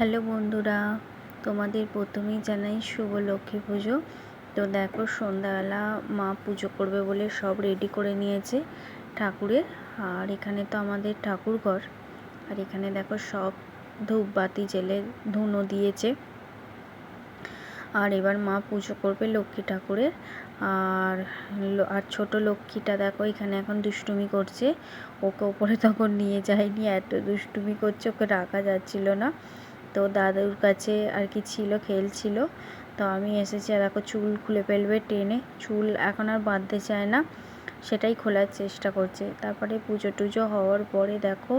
Hello বন্ধুরা, তোমাদের প্রথমেই জানাই শুভ লক্ষ্মী পুজো। তো দেখো সন্ধ্যাবেলা মা পুজো করবে বলে সব রেডি করে নিয়েছে ঠাকুরের। আর এখানে তো আমাদের ঠাকুর ঘর। আর এখানে দেখো সব ধূপ বাতি জেলে ধুনো দিয়েছে। আর এবার মা পুজো করবে লক্ষ্মী ঠাকুরের। আর আর ছোট লক্ষ্মীটা দেখো এখানে এখন দুষ্টুমি করছে। ওকে ওপরে তখন নিয়ে যায়নি, এত দুষ্টুমি করছে, ওকে রাখা যাচ্ছিল না। তো দাদুর কাছে আর কি ছিল খেলছিল তো আমি এসেছি আর দেখো চুল খুলে ফেলবে টেনে। চুল এখন আর বাঁধতে চায় না, সেটাই খোলার চেষ্টা করছে। তারপরে পুজো টুজো হওয়ার পরে দেখো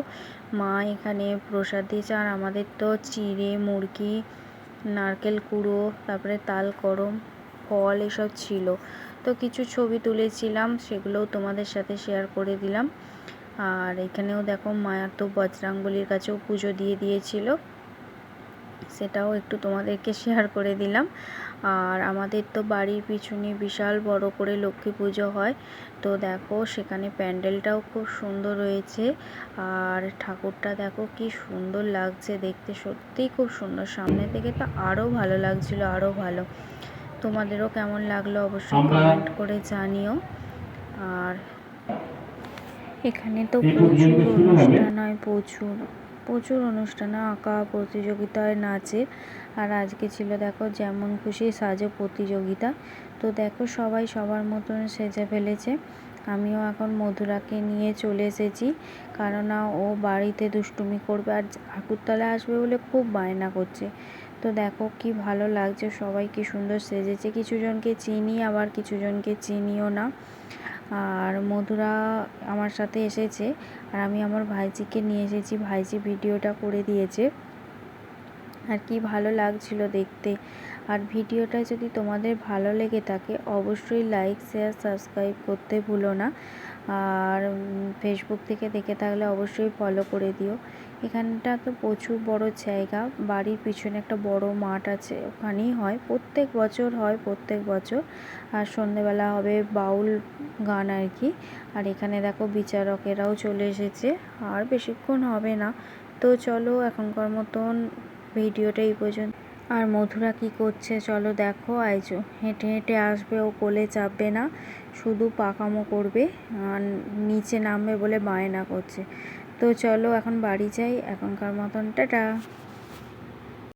মা এখানে প্রসাদ দিয়েছে আর আমাদের তো চিড়ে, মুরগি, নারকেল কুড়ো, তারপরে তাল করম ফল এসব ছিল। তো কিছু ছবি তুলেছিলাম, সেগুলোও তোমাদের সাথে শেয়ার করে দিলাম। আর এখানেও দেখো মায়ার তো বজরাঙ্গলির কাছেও পুজো দিয়ে দিয়েছিল। সেটাও একটু তোমাদেরকে শেয়ার করে দিলাম। আর আমাদের তো বাড়ির পিছনে বিশাল বড় করে লক্ষ্মী পুজো হয়। তো দেখো সেখানে প্যান্ডেলটাও খুব সুন্দর রয়েছে। আর ঠাকুরটা দেখো কি সুন্দর লাগছে দেখতে। সত্যিই খুব সুন্দর। সামনে থেকে তো আরও ভালো লাগছিল আরও ভালো। তোমাদেরও কেমন লাগল অবশ্যই কমেন্ট করে জানিও। আর এখানে তো প্রচুর অনুষ্ঠান হয় প্রচুর। প্রচুর অনুষ্ঠানে, আঁকা, প্রতিযোগিতায় নাচের। আর আজকে ছিল দেখো যেমন খুশি সাজো প্রতিযোগিতা। তো দেখো সবাই সবার মতন সেজে ফেলেছে। আমিও এখন মধুরাকে নিয়ে চলে এসেছি। কেননা ও বাড়িতে দুষ্টুমি করবে আর ঠাকুরতলায় আসবে বলে খুব বায়না করছে। তো দেখো কি ভালো লাগছে সবাই কি সুন্দর সেজেছে। কিছুজনকে চিনি, আবার কিছুজনকে চিনিও না। আর মধুরা আমার সাথে এসেছে আর আমি আমার ভাইজিকে নিয়ে এসেছি। ভাইজি ভিডিওটা করে দিয়েছে। আর কি ভালো লাগছিল দেখতে। আর ভিডিওটা যদি তোমাদের ভালো লেগে থাকে, অবশ্যই লাইক শেয়ার সাবস্ক্রাইব করতে ভুলো না। আর ফেসবুক থেকে দেখে থাকলে অবশ্যই ফলো করে দিও। এখানটা তো প্রচুর বড় জায়গা। বাড়ির পিছনে একটা বড় মাঠ আছে, ওখানেই হয়। প্রত্যেক বছর হয়, প্রত্যেক বছর। আর সন্ধেবেলা হবে বাউল গান আর কি। আর এখানে দেখো বিচারকেরাও চলে এসেছে। আর বেশিক্ষণ হবে না। তো চলো এখনকার মতন ভিডিওটা এই পর্যন্ত আর মধুরা কি করছে? চলো দেখো, আইজো। হেঁটে হেঁটে আসবে, ও কোলে চাপবে না। শুধু পাকামো করবে, আর নিচে নামবে বলে বায়না করছে। তো চলো এখন বাড়ি যাই, এখনকার মতন, টাটা।